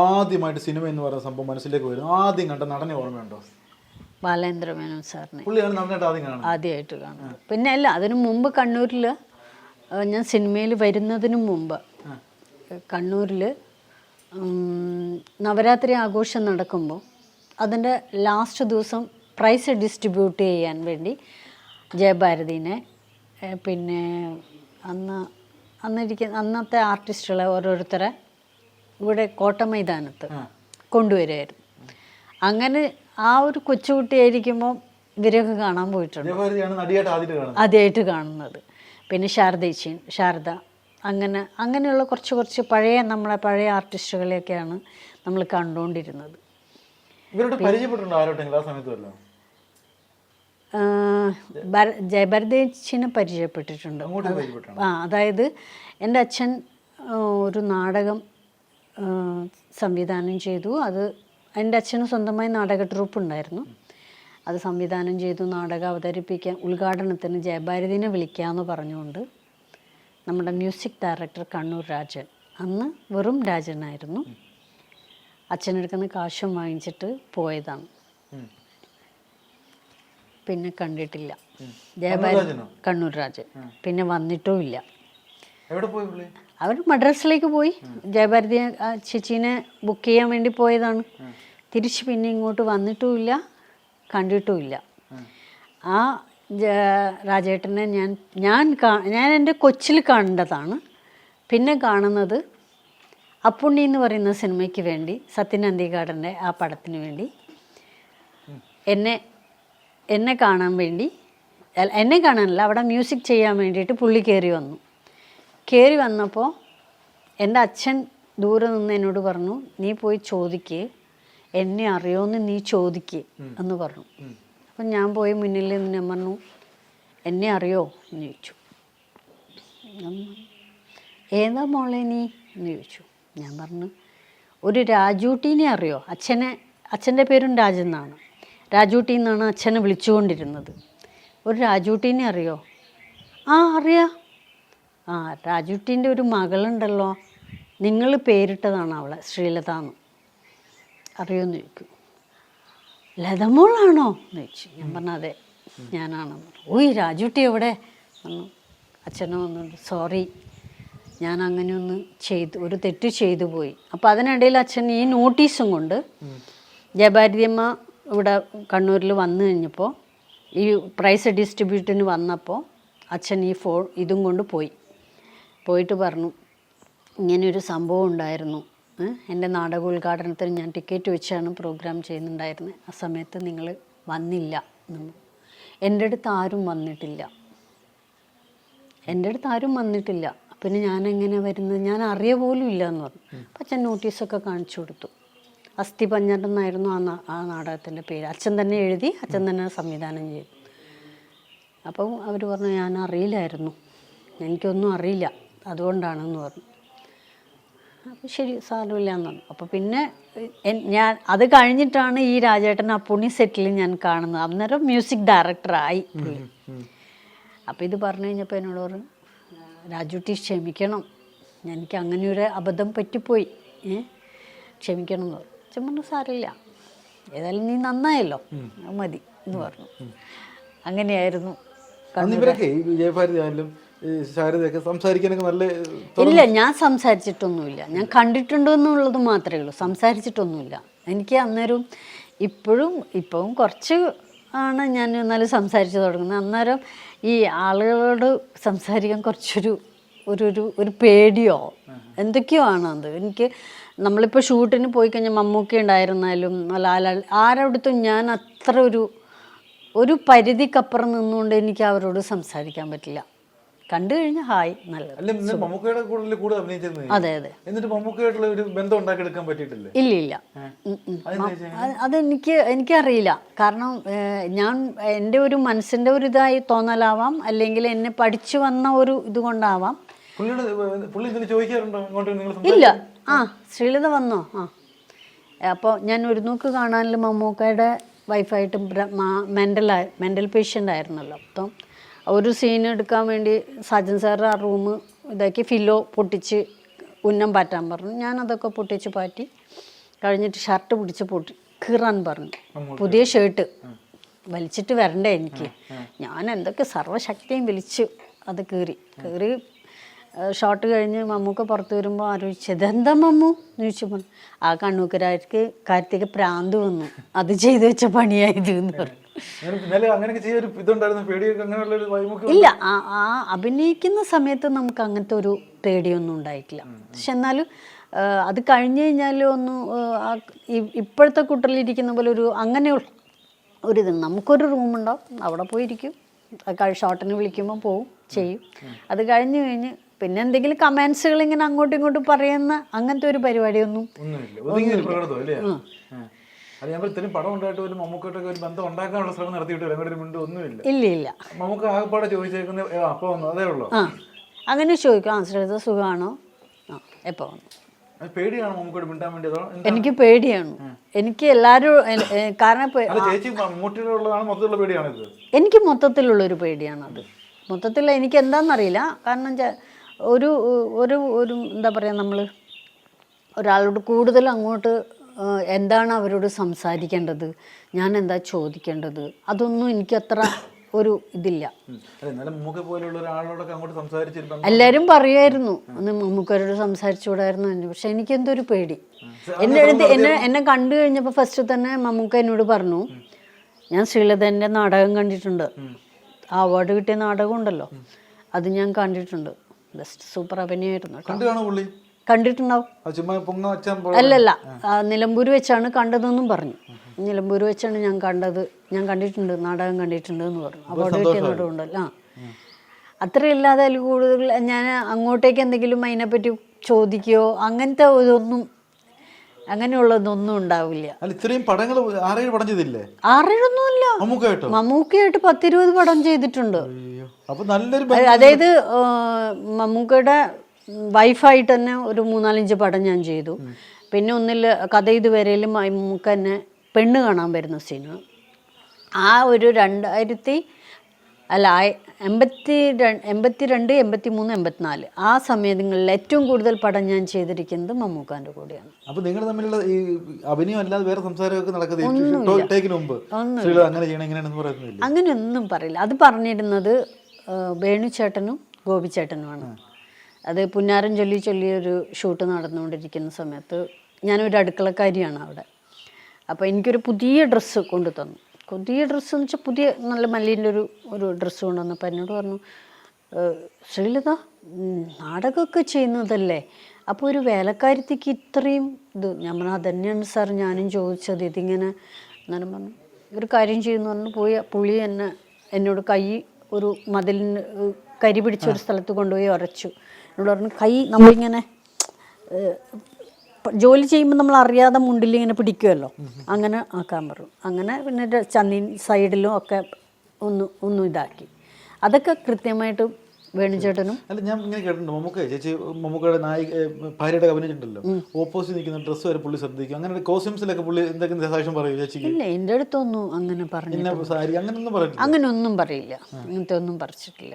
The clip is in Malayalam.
ആദ്യമായിട്ട് സിനിമ എന്ന് പറയുന്ന സംഭവം മനസ്സിലേക്ക് വരുന്നു. ആദ്യം കണ്ട നടനെ ഓർമ്മയുണ്ടോ? ബാലേന്ദ്രമേനോൻ സാറിനെ. പുള്ളിയാണ് നടനായിട്ട് ആദ്യം കാണുന്നത്. ആദ്യമായിട്ട് കാണുന്നത്. പിന്നെ അല്ല അതിനു മുമ്പ് കണ്ണൂരിൽ ഞാൻ സിനിമയിൽ വരുന്നതിനു മുമ്പ് കണ്ണൂരിൽ നവരാത്രി ആഘോഷം നടക്കുമ്പോൾ അതിന്റെ ലാസ്റ്റ് ദിവസം പ്രൈസ് ഡിസ്ട്രിബ്യൂട്ട് ചെയ്യാൻ വേണ്ടി ജയഭാരതിനെ പിന്നെ അന്ന് അന്നിരിക്കുന്ന അന്നത്തെ ആർട്ടിസ്റ്റുകളെ ഓരോരുത്തരെ ഇവിടെ കോട്ട മൈതാനത്ത് കൊണ്ടുവരുമായിരുന്നു അങ്ങനെ ആ ഒരു കൊച്ചുകുട്ടിയായിരിക്കുമ്പോൾ ഇവരെയൊക്കെ കാണാൻ പോയിട്ടുണ്ട്. ആദ്യമായിട്ട് കാണുന്നത്. പിന്നെ ശാരദേച്ചി ശാരദ. അങ്ങനെ അങ്ങനെയുള്ള കുറച്ച് കുറച്ച് പഴയ നമ്മളെ പഴയ ആർട്ടിസ്റ്റുകളെയൊക്കെയാണ് നമ്മൾ കണ്ടുകൊണ്ടിരുന്നത്. ജയഭരദേച്ചിനെ പരിചയപ്പെട്ടിട്ടുണ്ട് ആ അതായത് എന്റെ അച്ഛൻ ഒരു നാടകം സംവിധാനം ചെയ്തു. അത് എന്റെ അച്ഛന് സ്വന്തമായി നാടക ട്രൂപ്പ് ഉണ്ടായിരുന്നു. അത് സംവിധാനം ചെയ്തു നാടകം അവതരിപ്പിക്കാൻ ഉദ്ഘാടനത്തിന് ജയഭാരതിനെ വിളിക്കാമെന്ന് പറഞ്ഞുകൊണ്ട് നമ്മുടെ മ്യൂസിക് ഡയറക്ടർ കണ്ണൂർ രാജൻ. അന്ന് വെറും രാജനായിരുന്നു. അച്ഛനെടുക്കുന്ന കാശും വാങ്ങിച്ചിട്ട് പോയതാണ്. പിന്നെ കണ്ടിട്ടില്ല. ജയഭാരതി കണ്ണൂർ രാജൻ. പിന്നെ വന്നിട്ടുമില്ല എവിടെ പോയി അവർ മദ്രാസിലേക്ക് പോയി. ജയഭാരതി ചേച്ചീനെ ബുക്ക് ചെയ്യാൻ വേണ്ടി പോയതാണ്. തിരിച്ച് പിന്നെ ഇങ്ങോട്ട് വന്നിട്ടുമില്ല കണ്ടിട്ടുമില്ല. ആ രാജേട്ടനെ ഞാൻ ഞാൻ ഞാൻ എന്റെ കൊച്ചിൽ കണ്ടതാണ് പിന്നെ കാണുന്നത് അപ്പുണ്ണി എന്ന് പറയുന്ന സിനിമയ്ക്ക് വേണ്ടി സത്യൻ അന്തികാടന്റെ ആ പടത്തിന് വേണ്ടി. എന്നെ എന്നെ കാണാൻ വേണ്ടി എന്നെ കാണാനല്ല അവിടെ മ്യൂസിക് ചെയ്യാൻ വേണ്ടിയിട്ട് പുള്ളി കയറി വന്നു. കയറി വന്നപ്പോൾ എന്റെ അച്ഛൻ ദൂരെ നിന്ന് എന്നോട് പറഞ്ഞു നീ പോയി ചോദിക്ക്. എന്നെ അറിയോന്ന് നീ ചോദിക്ക് എന്ന് പറഞ്ഞു. അപ്പം ഞാൻ പോയി മുന്നിൽ നിന്ന് ഞാൻ പറഞ്ഞു എന്നെ അറിയോ? എന്ന് ചോദിച്ചു. ഏതാ മോളെ നീ? എന്ന് ചോദിച്ചു. ഞാൻ പറഞ്ഞു ഒരു രാജൂട്ടീനെ അറിയോ? അച്ഛനെ അച്ഛന്റെ പേരും രാജെന്നാണ് രാജൂട്ടി എന്നാണ് അച്ഛനെ വിളിച്ചുകൊണ്ടിരുന്നത്. ഒരു രാജൂട്ടീനെ അറിയോ? ആ അറിയാം. ആ രാജുട്ടീന്റെ ഒരു മകളുണ്ടല്ലോ. നിങ്ങൾ പേരിട്ടതാണ് അവളെ ശ്രീലത എന്ന് അറിയുമെന്ന് ചോദിക്കും. ലതമോളാണോ? എന്ന് ചോദിച്ചു. ഞാൻ പറഞ്ഞു അതെ ഞാനാണെന്ന് ഓയ് രാജുട്ടി എവിടെ? പറഞ്ഞു. അച്ഛനോ വന്നുണ്ട് സോറി ഞാൻ അങ്ങനെ ഒന്ന് ചെയ്തു ഒരു തെറ്റ് ചെയ്തു പോയി. അപ്പോൾ അതിനിടയിൽ അച്ഛൻ ഈ നോട്ടീസും കൊണ്ട് ജയഭാരതിയമ്മ ഇവിടെ കണ്ണൂരിൽ വന്നു കഴിഞ്ഞപ്പോൾ ഈ പ്രൈസ് ഡിസ്ട്രിബ്യൂട്ടിന് വന്നപ്പോൾ അച്ഛൻ ഈ ഫോൺ ഇതും കൊണ്ട് പോയി. പോയിട്ട് പറഞ്ഞു. ഇങ്ങനെയൊരു സംഭവം ഉണ്ടായിരുന്നു. എന്റെ നാടക ഉദ്ഘാടനത്തിന് ഞാൻ ടിക്കറ്റ് വെച്ചാണ് പ്രോഗ്രാം ചെയ്യുന്നുണ്ടായിരുന്നത്. ആ സമയത്ത് നിങ്ങൾ വന്നില്ല. എന്റെ അടുത്ത് ആരും വന്നിട്ടില്ല. എന്റെ അടുത്ത് ആരും വന്നിട്ടില്ല. പിന്നെ ഞാൻ എങ്ങനെ വരുന്നത്? ഞാൻ അറിയ പോലും ഇല്ല എന്ന് പറഞ്ഞു. അപ്പം അച്ഛൻ നോട്ടീസൊക്കെ കാണിച്ചു കൊടുത്തു. അസ്ഥി പഞ്ഞാട്ടെന്നായിരുന്നു ആ ആ നാടകത്തിന്റെ പേര്. അച്ഛൻ തന്നെ എഴുതി അച്ഛൻ തന്നെ സംവിധാനം ചെയ്തു. അപ്പം അവർ പറഞ്ഞു ഞാൻ അറിയില്ലായിരുന്നു. എനിക്കൊന്നും അറിയില്ല. അതുകൊണ്ടാണെന്ന് പറഞ്ഞു. അപ്പോൾ ശരി സാരമില്ല എന്ന് പറഞ്ഞു അപ്പോൾ പിന്നെ ഞാൻ അത് കഴിഞ്ഞിട്ടാണ് ഈ രാജേട്ടൻ അപ്പുണ്ണി സെറ്റിൽ ഞാൻ കാണുന്നത്. അന്നേരം മ്യൂസിക് ഡയറക്ടറായി പുള്ളി അപ്പോൾ ഇത് പറഞ്ഞു കഴിഞ്ഞപ്പോൾ എന്നോട് പറഞ്ഞു രാജുട്ടി ക്ഷമിക്കണം. എനിക്ക് അങ്ങനെ ഒരു അബദ്ധം പറ്റിപ്പോയി. ഏ? ക്ഷമിക്കണം എന്ന് പറഞ്ഞു. അച്ഛൻ പറഞ്ഞു സാരമില്ല. ഏതായാലും നീ നന്നായല്ലോ. മതി എന്ന് പറഞ്ഞു. അങ്ങനെയായിരുന്നു ഇവരൊക്കെ ജയഭാരതി ആയാലും ഇല്ല ഞാൻ സംസാരിച്ചിട്ടൊന്നുമില്ല. ഞാൻ കണ്ടിട്ടുണ്ടോ എന്നുള്ളത് മാത്രമേ ഉള്ളൂ. സംസാരിച്ചിട്ടൊന്നുമില്ല. എനിക്ക് അന്നേരം ഇപ്പോഴും ഇപ്പം കുറച്ച് ആണ് ഞാൻ എന്നാലും സംസാരിച്ചു തുടങ്ങുന്നത്. അന്നേരം ഈ ആളുകളോട് സംസാരിക്കാൻ കുറച്ചൊരു ഒരു ഒരു ഒരു പേടിയോ? എന്തൊക്കെയോ ആണ് അത്. എനിക്ക് നമ്മളിപ്പോൾ ഷൂട്ടിന് പോയി കഴിഞ്ഞാൽ മമ്മൂക്കി ഉണ്ടായിരുന്നാലും ലാലാൽ ആരടുത്തും ഞാൻ അത്ര ഒരു ഒരു പരിധിക്കപ്പുറം നിന്നുകൊണ്ട് എനിക്ക് അവരോട് സംസാരിക്കാൻ പറ്റില്ല. കണ്ടു കഴിഞ്ഞാൽ ഹായ് നല്ലത്. മമ്മൂക്കയുടെ കൂടുതൽ കൂടെ അഭിനയിച്ചിരുന്നത് അതെ അതെ. എന്നിട്ട് മമ്മൂക്കയായിട്ടുള്ള ഒരു ബന്ധം ഉണ്ടാക്കിയെടുക്കാൻ പറ്റിയിട്ടില്ലേ? ഇല്ല ഇല്ല. അതെനിക്ക് എനിക്കറിയില്ല. കാരണം ഞാൻ എന്റെ ഒരു മനസ്സിന്റെ ഒരു ഇതായി തോന്നലാവാം അല്ലെങ്കിൽ എന്നെ പഠിച്ചു വന്ന ഒരു ഇതുകൊണ്ടാവാം ഇല്ല. ആ ശ്രീലത വന്നോ? ആ. അപ്പോൾ ഞാൻ ഒരു നോക്ക് കാണാനുള്ള മമ്മൂക്കയുടെ വൈഫായിട്ട് മെന്റലായി മെന്റൽ പേഷ്യന്റ് ആയിരുന്നല്ലോ. അപ്പം ഒരു സീൻ എടുക്കാൻ വേണ്ടി സജൻ സാറ് ആ റൂം ഇതാക്കി ഫില്ലോ പൊട്ടിച്ച് ഉന്നം പാറ്റാൻ പറഞ്ഞു. ഞാൻ അതൊക്കെ പൊട്ടിച്ച് പാറ്റി കഴിഞ്ഞിട്ട് ഷർട്ട് പിടിച്ച് പൊട്ടി കീറാൻ പറഞ്ഞു. പുതിയ ഷർട്ട് വലിച്ചിട്ട് വരണ്ടേ എനിക്ക്. ഞാൻ എന്തൊക്കെ സർവശക്തിയും വലിച്ചു അത് കീറി. കീറി ഷോട്ട് കഴിഞ്ഞ് മമ്മൂക്ക പുറത്ത് വരുമ്പോൾ ആലോചിച്ചു ഇതെന്താ മമ്മു? എന്ന് ചോദിച്ചപ്പോൾ ആ കണ്ണൂക്കരാർക്ക് കാര്യത്തേക്ക് പ്രാന്ത് വന്നു. അത് ചെയ്തു വെച്ച പണിയായത് എന്ന് പറഞ്ഞു. ഇന്നലെ അങ്ങനെയൊക്കെ ചെയ്യാൻ ഒരു ഇതുണ്ടായിരുന്നു. പേടിയൊക്കെ അങ്ങനെയുള്ള ഒരു വൈമുഖ്യം ഇല്ല ആ അഭിനയിക്കുന്ന സമയത്ത് നമുക്ക് അങ്ങനത്തെ ഒരു പേടിയൊന്നും ഉണ്ടായിട്ടില്ല. പക്ഷെ എന്നാലും അത് കഴിഞ്ഞു കഴിഞ്ഞാൽ ഒന്ന് ഇപ്പോഴത്തെ കുട്ടലിരിക്കുന്ന പോലെ ഒരു അങ്ങനെയുള്ള ഒരു ഇത് നമുക്കൊരു റൂമുണ്ടാവും. അവിടെ പോയിരിക്കും. ഷോട്ടിന് വിളിക്കുമ്പോൾ പോവും ചെയ്യും. അത് കഴിഞ്ഞു കഴിഞ്ഞ് പിന്നെ എന്തെങ്കിലും കമൻസുകൾ ഇങ്ങനെ അങ്ങോട്ടും ഇങ്ങോട്ടും പറയുന്ന അങ്ങനത്തെ ഒരു പരിപാടിയൊന്നും ഒന്നുമില്ല. അത് ഞാൻ ഇത്രയും പടം ഉണ്ടായിട്ട് ഒരു മമ്മൂക്കായിട്ടൊക്കെ ഒരു ബന്ധം ഉണ്ടാക്കാനുള്ള ശ്രമം നടത്തിയിട്ട് അങ്ങോട്ട് മുണ്ട് ഒന്നുമില്ല. ഇല്ല ഇല്ല. മമ്മൂക്ക ആകെപ്പാടെ ചോദിച്ചേക്കുന്ന "ഏ, അപ്പൊ വന്നു? അതേ ഉള്ളൂ? ആ അങ്ങനെ ചോദിക്കും. ആ ശ്രീത സുഖമാണോ? ആ എപ്പോൾ വന്നു? പേടിയാണോ മമ്മൂക്കോട് മിണ്ടാൻ വേണ്ടി എനിക്ക് പേടിയാണ്. എനിക്ക് എല്ലാരും കാരണം ചേച്ചി മമ്മൂട്ടിയിലുള്ളതാണ് മൊത്തത്തിലുള്ള പേടിയാണ് ഇത്? എനിക്ക് മൊത്തത്തിലുള്ളൊരു പേടിയാണത്. മൊത്തത്തിൽ എനിക്ക് എന്താണെന്നറിയില്ല കാരണം ഒരു ഒരു ഒരു എന്താ പറയുക നമ്മൾ ഒരാളോട് കൂടുതൽ അങ്ങോട്ട് എന്താണ് അവരോട് സംസാരിക്കേണ്ടത്? ഞാൻ എന്താ ചോദിക്കേണ്ടത്? അതൊന്നും എനിക്ക് അത്ര ഒരു ഇതില്ല. എല്ലാരും എല്ലാവരും പറയുമായിരുന്നു. ഒന്ന് മമ്മൂക്കരോട് സംസാരിച്ചുകൂടായിരുന്നു എന്ന്. പക്ഷെ എനിക്കെന്തോ ഒരു പേടി എന്നെ അടുത്ത് എന്നെ എന്നെ കണ്ടു കഴിഞ്ഞപ്പോൾ ഫസ്റ്റ് തന്നെ മമ്മൂക്ക എന്നോട് പറഞ്ഞു ഞാൻ ശ്രീലതന്റെ നാടകം കണ്ടിട്ടുണ്ട്. ആ അവാർഡ് കിട്ടിയ നാടകം ഉണ്ടല്ലോ അത് ഞാൻ കണ്ടിട്ടുണ്ട്. ബെസ്റ്റ് സൂപ്പർ അഭിനയമായിരുന്നു കണ്ടിട്ടുണ്ടാവും. അല്ലല്ല നിലമ്പൂർ വെച്ചാണ് കണ്ടതെന്നും പറഞ്ഞു. നിലമ്പൂർ വെച്ചാണ് ഞാൻ കണ്ടത്. ഞാൻ കണ്ടിട്ടുണ്ട് നാടകം കണ്ടിട്ടുണ്ട് എന്ന് പറഞ്ഞു. അവിടെ കിട്ടിയ ആ. അത്രയില്ലാതെ അതിൽ കൂടുതൽ ഞാൻ അങ്ങോട്ടേക്ക് എന്തെങ്കിലും അതിനെപ്പറ്റി ചോദിക്കുകയോ അങ്ങനത്തെ ഇതൊന്നും അങ്ങനെയുള്ളതൊന്നും ഉണ്ടാവില്ല. ഇത്രയും പടങ്ങൾ ആറേഴ് പടം ചെയ്തില്ലേ? മമ്മൂക്കായിട്ടോ? മമ്മൂക്കയായിട്ട് പത്തിരുപത് പടം ചെയ്തിട്ടുണ്ട്. അതായത് മമ്മൂക്കയുടെ വൈഫായിട്ട് തന്നെ ഒരു മൂന്നാലഞ്ച് പടം ഞാൻ ചെയ്തു. പിന്നെ ഒന്നിൽ കഥ ഇതുവരെയിലും നമുക്ക് തന്നെ പെണ്ണ് കാണാൻ വരുന്ന സീന് ആ ഒരു രണ്ടായിരത്തി അല്ല എൺപത്തി എൺപത്തി രണ്ട് എൺപത്തി മൂന്ന് എൺപത്തിനാല്. ആ സമയങ്ങളിൽ ഏറ്റവും കൂടുതൽ പടം ഞാൻ ചെയ്തിരിക്കുന്നത് മമ്മൂക്കാന്റെ കൂടെയാണ്. അപ്പോൾ നിങ്ങൾ തമ്മിലുള്ള ഈ അഭിനയം അല്ലാതെ വേറെ സംസാരമൊക്കെ നടക്കുന്നത് അങ്ങനെയൊന്നും പറയില്ല. അത് പറഞ്ഞിരുന്നത് വേണുചേട്ടനും ഗോപിച്ചേട്ടനുമാണ്. അത് പുന്നാരം ചൊല്ലി ചൊല്ലി ഒരു ഷൂട്ട് നടന്നുകൊണ്ടിരിക്കുന്ന സമയത്ത് ഞാനൊരു അടുക്കളക്കാരിയാണ് അവിടെ. അപ്പോൾ എനിക്കൊരു പുതിയ ഡ്രസ്സ് കൊണ്ടു തന്നു പുതിയ ഡ്രസ്സ് എന്ന് വെച്ചാൽ പുതിയ നല്ല മല്ലീന്റെ ഒരു ഒരു ഡ്രസ്സ് കൊണ്ടുവന്നപ്പോൾ എന്നോട് പറഞ്ഞു "ഏഹ്, ശ്രീലത നാടകമൊക്കെ ചെയ്യുന്നതല്ലേ? അപ്പോൾ ഒരു വേലക്കാരത്തിക്ക് ഇത്രയും ഇത് ഞാൻ പറഞ്ഞു അതന്നെയാണ് സാർ ഞാനും ചോദിച്ചത്. ഇതിങ്ങനെ എന്നാലും പറഞ്ഞു ഒരു കാര്യം ചെയ്യുന്നു. പറഞ്ഞു പോയി പുള്ളി എന്നെ എന്നോട് കൈ ഒരു മതിലിന് കരി പിടിച്ച ഒരു സ്ഥലത്ത് കൊണ്ടുപോയി ഉരച്ചു. എന്നോട് പറഞ്ഞു കൈ നമ്മളിങ്ങനെ ജോലി ചെയ്യുമ്പോൾ നമ്മൾ അറിയാതെ മുണ്ടിൽ ഇങ്ങനെ പിടിക്കുമല്ലോ അങ്ങനെ ആക്കാൻ പറഞ്ഞു. അങ്ങനെ പിന്നെ ചന്നി സൈഡിലും ഒക്കെ ഒന്ന് ഒന്നും ഇതാക്കി. അതൊക്കെ കൃത്യമായിട്ട് വേണുചേട്ടനും അല്ല ഞാൻ ഇങ്ങനെ കേട്ടിട്ടുണ്ട്. മമ്മൂക്ക ചേച്ചി മമ്മൂക്കയുടെ നായിക ഏ, ഭാര്യയുടെ അഭിനയിച്ചിട്ടുണ്ടല്ലോ ഓപ്പോസിറ്റ് നിൽക്കുന്ന ഡ്രസ്സ് വരെ പുള്ളി ശ്രദ്ധിക്കും. അങ്ങനെ കോസ്റ്റ്യൂംസിലൊക്കെ പുള്ളി എന്തൊക്കെ സാക്ഷ്യം പറയും ചേച്ചിക്ക്? ഇല്ല എന്റെ അടുത്തൊന്നും അങ്ങനെ പറഞ്ഞു സാരി പറയില്ല അങ്ങനെ ഒന്നും പറയില്ല. അങ്ങനത്തെ ഒന്നും പറിച്ചിട്ടില്ല.